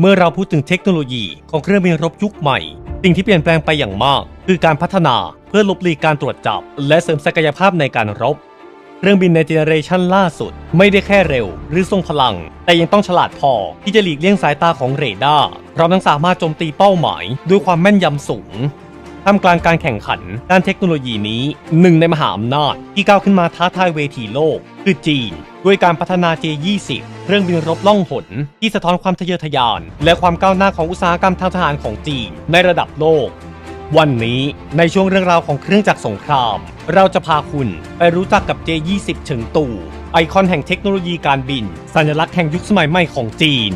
เมื่อเราพูดถึงเทคโนโลยีของเครื่องบินรบยุคใหม่ สิ่งที่เปลี่ยนแปลงไปอย่างมาก คือการพัฒนาเพื่อลบหลีกการตรวจจับ และเสริมศักยภาพในการรบ เครื่องบินในเจเนเรชันล่าสุด ไม่ได้แค่เร็ว หรือทรงพลัง แต่ยังต้องฉลาดพอที่จะหลีกเลี่ยงสายตาของเรดาร์พร้อมทั้งสามารถโจมตีเป้าหมาย ด้วยความแม่นยำสูง ท่ามกลางการแข่งขัน ด้านเทคโนโลยีนี้ หนึ่งในมหาอำนาจ ที่ก้าวขึ้นมาท้าทายเวทีโลก คือจีน ด้วยการพัฒนา J20 เครื่องบินรบล่องหนที่สะท้อนความทะเยอทะยาน และความก้าวหน้าของอุตสาหกรรมทางทหารของจีนในระดับโลก วันนี้ในช่วงเรื่องราวของเครื่องจักรสงคราม เราจะพาคุณไปรู้จักกับ J20 เฉิงตู่ไอคอนแห่งเทคโนโลยีการบิน สัญลักษณ์แห่งยุคสมัยใหม่ของจีน